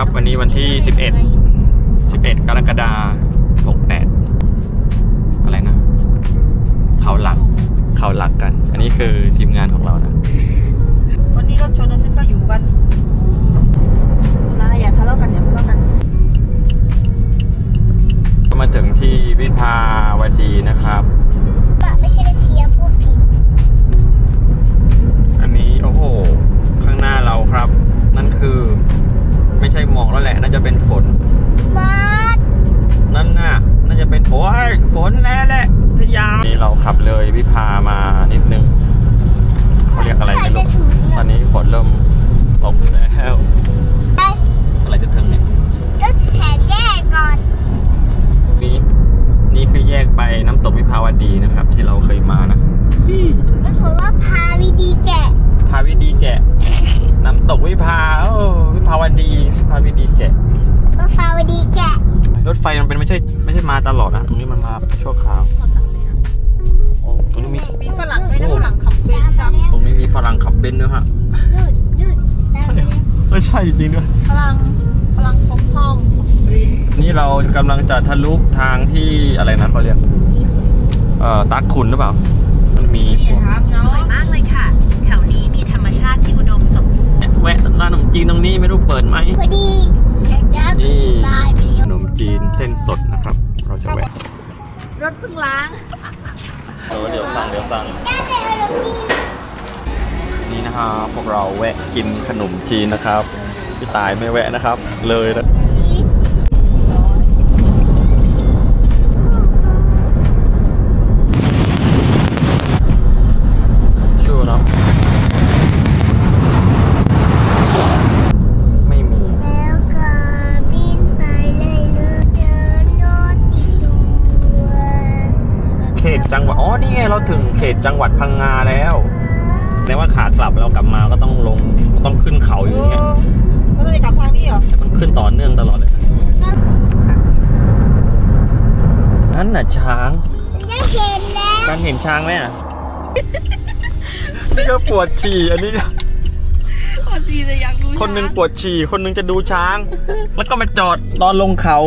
ครับ วันนี้วันที่ 11 11 กรกฎาคม68 อะไรนะ เขาหลัก เขาหลักกัน อันนี้คือทีมงานของเรานะ วันนี้รถชนแล้วฉันก็อยู่กันนะอย่าทะเลาะกันอย่าทะเลาะกัน ก็มาถึงที่วิภาวดีนะครับ ปะไม่ใช่กระเทียมพูดผิดอันนี้โอ้โห ข้างหน้าเราครับ นั่นคือ ไม่ใช่หมอกแล้วแหละ น่าจะเป็นฝนมอสนั่นน่ะ น่าจะเป็นโอ้ยฝนแล้วแหละทยานี่เราขับเลยวิภามานิดนึงเขาเรียกอะไรไม่รู้ตอนนี้ฝนเริ่มตกแล้วไอ้อะไรจะถึงเนี่ยก็จะแฉแยกก่อนนี่นี่คือแยกไปน้ำตกวิภาวดีนะครับ ที่เราเคยมานะก็คือว่าพาวิดีแกะ พาวิดีแกะ น้ำตกวิภาโอ้วิภาวดีวิภาวิดีแกะว่าพาวิดีแกะรถไฟมันเป็นไม่ใช่ไม่ใช่มาตลอดนะตรงนี้มันมาชั่วคราวโอ้ตรงนี้มีมีฝรั่งด้วยนะฝรั่งขับเบนซ์ครับตรงนี้มีฝรั่งขับเบนซ์ด้วยฮะนู่นนู่นตามไปเลยไม่ใช่จริงด้วยฝรั่งฝรั่งพงทองเบนซ์นี่เรากำลังจะทะลุทางที่อะไรนะเขาเรียกเอ่อตักคุณหรือเปล่า มันมีพวกถามเนาะสวย แวะร้านขนมจีนตรงนี้ไม่รู้เปิดไหมพอดีแต่จะนี่ตายไปขแล้วนมจีนเส้นสดนะครับ เราจะแวะ รถเพิ่งล้างเออเดี๋ยวสั่งเดี๋ยวสั่งน่าจะอารมณ์ดีนี่นะครับพวกเราแวะกินขนมจีนนะครับพี่ตายไม่แวะนะครับ เลยนะ ตจังหวัดพังงาแล้วแปลว่าขากลับเรากลับมาก็ต้องลงต้องขึ้นเขาอยู่อย่างเงี้ยก็เลยกลับทางนี้เหรอแต่มันขึ้นต่อเนื่องตลอดเลยนะนั่นน่ะช้างได้เห็นแล้วการเห็นช้างไหมอะนี่ก็ปวดฉี่อันนี้ก็คนจีนจะอยากดูคนหนึงปวดฉี่คนหนึงจะดูช้าง แล้วก็มาจอดตอนลงเขา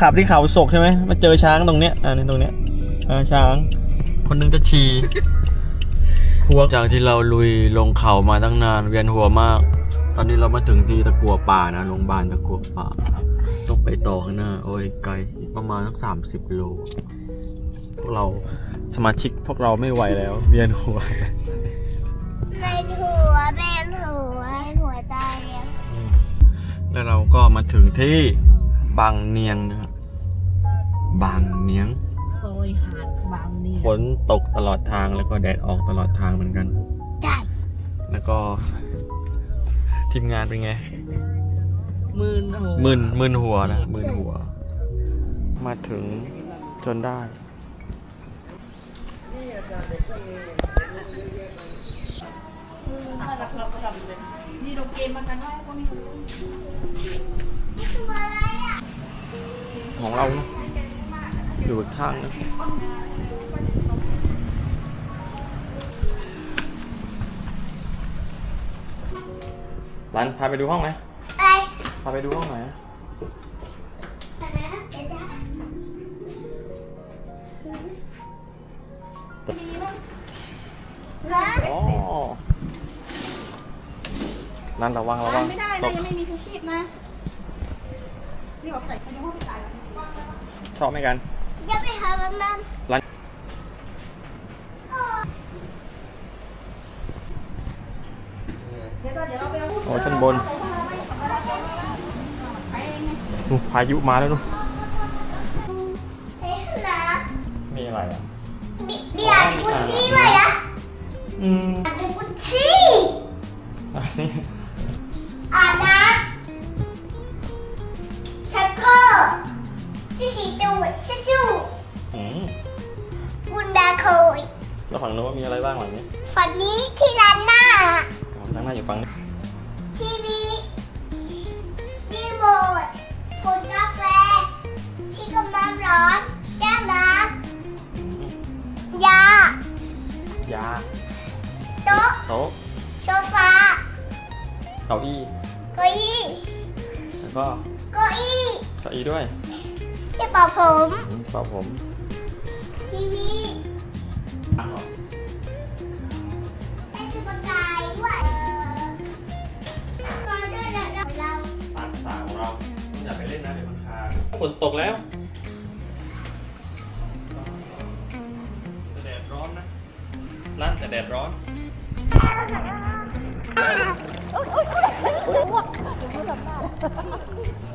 ขับที่เขาศกใช่ไหมมาเจอช้างตรงเนี้ยอ่านี่ตรงเนี้ยอ่าช้าง คนหนึงจะฉี่หัวจากที่เราลุยลงเขามาตั้งนานเวียนหัวมาก ตอนนี้เรามาถึงที่ตะกัวป่านะโรงพยาบาลตะกัวป่า ต้องไปต่อข้างหน้า โอ้ยไกลอีกประมาณสักสามสิบโล พวกเราสมาชิกพวกเราไม่ไหวแล้ว เวียนหัวเป็นหัวเป็นหัวเป็นหัวตายแล้วแล้วเราก็มาถึงที่บางเนียงนะครับบางเนียง ซอยหาดบางนี่ฝนตกตลอดทางแล้วก็แดดออกตลอดทางเหมือนกัน ใช่แล้วก็ทีมงานเป็นไงมืนโอ้โหมึนมึนหัวนะมึนหัว มาถึงจนได้ นี่ลงเกมมากันได้พวกนี้ตัวอะไรอะของเรานะ อยู่อีกข้างนะร้านพาไปดูห้องไหมไปพาไปดูห้องไหนอยอะอะไรนะเดี๋ยวจะร้านอ๋อร้านระวังระวังไม่ได้ตนะกยังไม่มีชูชีพนะ นี่บอกไปไหนไปดูห้องพี่ตายแล้วชอบไหมกัน อย่าไปหามันมันร้านเดี๋ยวเดี๋ยวเราไปเอาโอ้ชั้นบนนู่นพายุมาแล้วนู่นเฮ้ยนะมีอะไรอะมีมีอ่านกุชชี่ด้วยนะอืมอ่านกุชชี่อันนี้ ฝั่งโน้นว่ามีอะไรบ้างหลังนี้ฝันนี้ที่ร้านหน้า อ๋อข้างหน้าอยู่ฝั่งนี้ทีวีรีโมทผลกาแฟ ที่กำลังร้อน แก้วน้ำยายาโต๊ะโต๊ะโซฟาเก้าอี้เก้าอี้แล้วก็เก้าอี้เก้าอี้ด้วยที่เป่าผมอืมเปล่าผม ทีวี ด้วยเออมาด้วยนะเราปานสาวของเราอย่าไปเล่นนะเดี๋ยวมันคาฝนตกแล้วแต่แดดร้อนนะร้านแต่แดดร้อนไ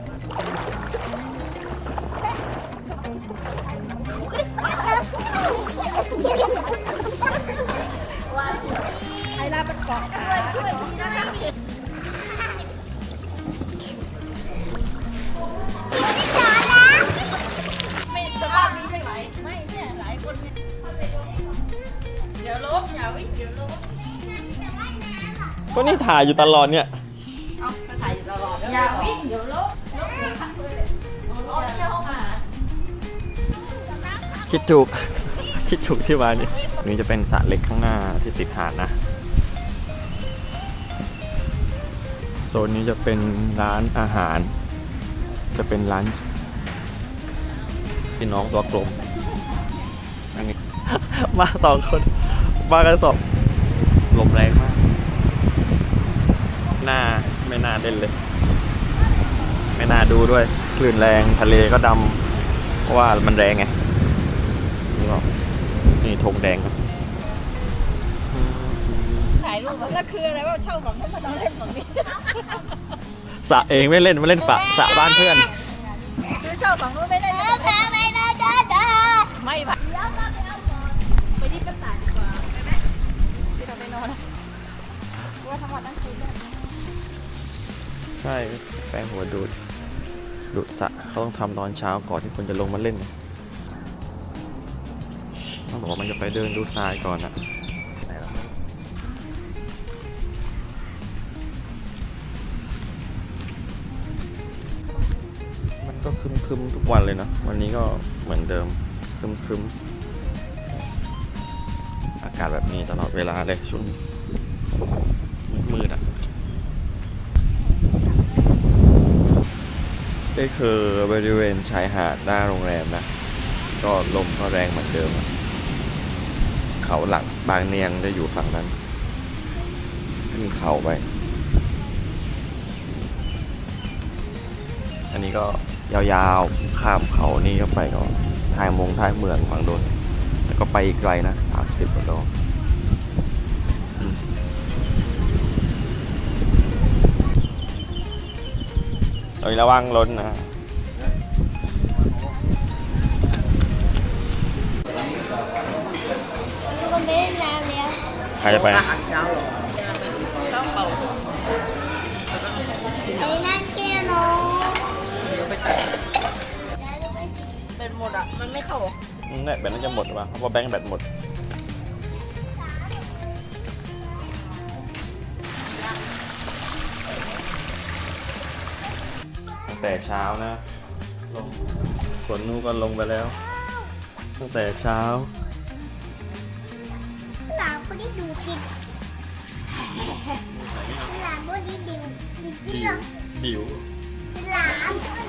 ก็นี่ถ่ายอยู่ตลอดเนี่ย เอาถ่ายอยู่ตลอดอย่าวิ่งเดี๋ยวล้มล้มเดี๋ยวพักเลยล้มเที่ยวห้องอาคิดถูก คิดถูกที่มานี่นี่จะเป็นสระเล็กข้างหน้าที่ติดหาดนะ โซนนี้จะเป็นร้านอาหาร จะเป็นร้านพี่น้องตัวกลม อันนี้ มาสองคน มากันสองลมแรงมาก น้าไม่น่าเล่นเลย ไม่น่าดูด้วย คลื่นแรงทะเลก็ดำเพราะว่ามันแรงไงนี่ก็นี่ธงแดงครับถ่ายรูปแล้วคืออะไรว่าเช่าฝั่งนู้นมาต้องเล่นฝั่งนี้สระเองไม่เล่นมาเล่นปะสระบ้านเพื่อน คือเช่าฝั่งนู้นไม่ได้เออพาไปนะเด้อเด้อไม่ผ่านไป ช่แป้งหัวดูดดูดสระเขาต้องทำตอนเช้าก่อนที่คนจะลงมาเล่นต้องบอกว่ามันจะไปเดินดูทรายก่อนอะไหนะมันก็คึมๆทุกวันเลยนะ วันนี้ก็เหมือนเดิมคึมๆอากาศแบบนี้ตลอดเวลาเลยช่วงมืดๆอะ นี่คือบริเวณชายหาดหน้าโรงแรมนะ ก็ลมก็แรงเหมือนเดิม เขาหลักบางเนียงจะอยู่ฝั่งนั้น ขึ้นเขาไป อันนี้ก็ยาวๆ ข้ามเขานี่ก็ไปก็ทายมงท้ายเมืองฝั่งโดนแล้วก็ไปอีกไกลนะสามสิบกว่าโล เอ้ยระวังล้นนะก็ไม่ได้น้ำแล้วใครจะไปไอ้นั่นแก้วน้องเป็นหมดอะ มันไม่เข้าอืมเนี่ยแบตน่าจะหมดหรือเปล่าเพราะว่าแบงค์แบตหมด แต่เช้านะลงฝนนู่นก็ลงไปแล้ว ตั้งแต่เช้าหลานคนนี้ดูกินหลานคนนี้ดูจริงๆเหรอหิวหลานคนนี้ดู